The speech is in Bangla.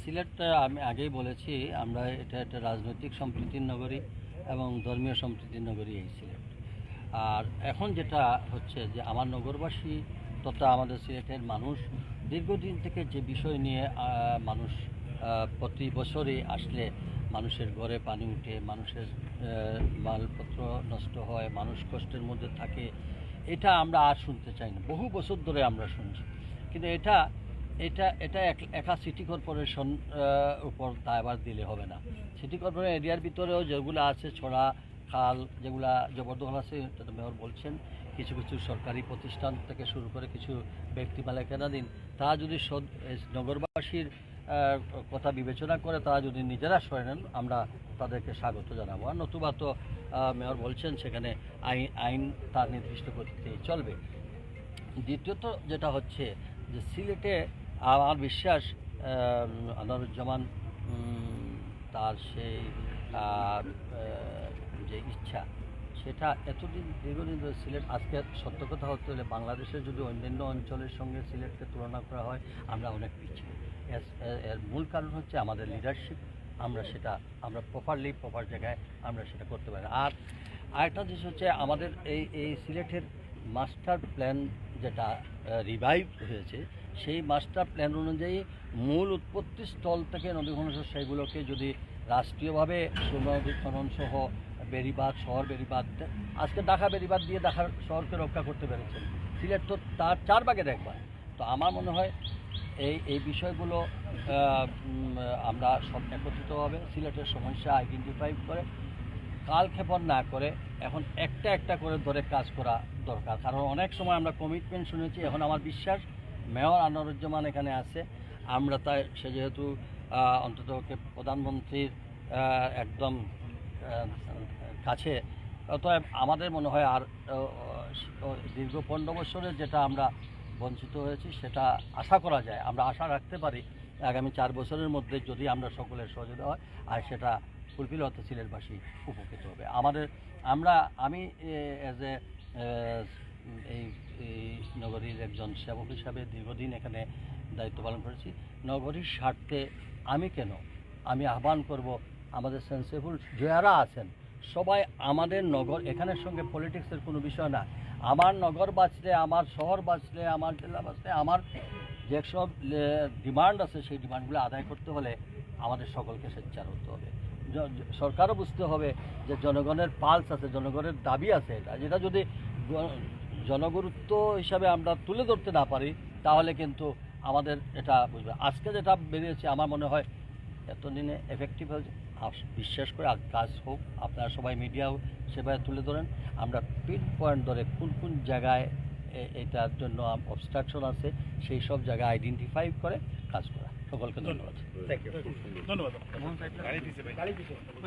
সিলেটটা আমি আগেই বলেছি, আমরা এটা একটা রাজনৈতিক সম্প্রীতির নগরী এবং ধর্মীয় সম্প্রীতির নগরী এই সিলেট। আর এখন যেটা হচ্ছে যে আমার নগরবাসী তথা আমাদের সিলেটের মানুষ দীর্ঘদিন থেকে যে বিষয় নিয়ে মানুষ প্রতি বছরই আসলে মানুষের ঘরে পানি উঠে, মানুষের মালপত্র নষ্ট হয়, মানুষ কষ্টের মধ্যে থাকে, এটা আমরা আর শুনতে চাই না। বহু বছর ধরে আমরা শুনছি। কিন্তু এটা এটা এটা এক- সিটি কর্পোরেশন উপর দায়ভার দিলে হবে না। সিটি কর্পোরেশন এরিয়ার ভিতরেও যেগুলো আছে, ছড়া, খাল, যেগুলা জবরদখল আছে সেটা মেয়র বলছেন, কিছু কিছু সরকারি প্রতিষ্ঠান থেকে শুরু করে কিছু ব্যক্তি মালিকানাধীন তারা যদি নগরবাসীর কথা বিবেচনা করে তারা যদি নিজেরা সরে নেন, আমরা তাদেরকে স্বাগত জানাব। আর নতুবা তো মেয়র বলছেন, সেখানে আইন আইন তার নির্দিষ্ট করতে চলবে। দ্বিতীয়ত যেটা হচ্ছে যে সিলেটে আমার বিশ্বাস আনোয়ারুজ্জামান তার সেই যে ইচ্ছা, সেটা এতদিন দীর্ঘদিন ধরে সিলেট, আজকে সত্য কথা হতে হলে বাংলাদেশের যদি অন্যান্য অঞ্চলের সঙ্গে সিলেটকে তুলনা করা হয়, আমরা অনেক পিছিয়ে। এর মূল কারণ হচ্ছে আমাদের লিডারশিপ আমরা সেটা, আমরা প্রপারলি প্রপার জায়গায় আমরা সেটা করতে পারি। আর আরেকটা জিনিস হচ্ছে আমাদের এই এই সিলেটের মাস্টার প্ল্যান যেটা রিভাইভ হয়েছে, সেই মাস্টার প্ল্যান অনুযায়ী মূল উৎপত্তি স্থল থেকে নদী খনন সেগুলোকে যদি রাষ্ট্রীয়ভাবে খনন সহ বেড়িবাঁধ, শহর বেড়িবাঁধ, আজকে ঢাকা বেড়িবাঁধ দিয়ে ঢাকার শহরকে রক্ষা করতে পেরেছেন। সিলেট তো তার চার ভাগের একবার তো আমার মনে হয় এই এই বিষয়গুলো আমরা সব একত্রিতভাবে সিলেটের সমস্যা আইডেন্টিফাই করে। কালক্ষেপণ না করে এখন একটা একটা করে ধরে কাজ করা দরকার। কারণ অনেক সময় আমরা কমিটমেন্ট শুনেছি, এখন আমার বিশ্বাস, মেয়র আনোয়ারুজ্জামান এখানে আছে। আমরা তাই, সে যেহেতু অন্তত প্রধানমন্ত্রীর একদম কাছে, অতএব আমাদের মনে হয় আর দীর্ঘ পনেরো বছরের যেটা আমরা বঞ্চিত হয়েছি, সেটা আশা করা যায়। আমরা আশা রাখতে পারি, আগামী চার বছরের মধ্যে যদি আমরা সকলের সহযোগিতা হয়, আর সেটা ফুলফিল হতে সিলেটবাসী উপকৃত হবে। আমাদের, আমরা, আমি অ্যাজ এ, এই নগরীর একজন সেবক হিসাবে দীর্ঘদিন এখানে দায়িত্ব পালন করেছি। নগরীর স্বার্থে আমি কেন? আমি আহ্বান করব আমাদের সেন্সেবল যারা আছেন, সবাই আমাদের নগর, এখানের সঙ্গে পলিটিক্সের কোনো বিষয় না। আমার নগর বাঁচলে, আমার শহর বাঁচলে, আমার জেলা বাঁচলে, আমার যেসব ডিমান্ড আছে, সেই ডিমান্ডগুলো আদায় করতে হলে আমাদের সকলকে স্বেচ্ছার হতে হবে। সরকারও বুঝতে হবে যে জনগণের পালস আছে, জনগণের দাবি আছে। এটা যেটা যদি জনগুরুত্ব হিসাবে আমরা তুলে ধরতে না পারি, তাহলে কিন্তু আমাদের এটা বুঝবে। আজকে যেটা বেরিয়েছে, আমার মনে হয় এতদিনে এফেক্টিভ হয়েছে। বিশ্বাস করে কাজ হোক, আপনারা সবাই মিডিয়াও সেভাবে তুলে ধরেন। আমরা পিন পয়েন্ট ধরে কোন কোন জায়গায় এটার জন্য অবস্ট্রাকশন আছে, সেই সব জায়গায় আইডেন্টিফাই করে কাজ করা। সকলকে ধন্যবাদ। ধন্যবাদ।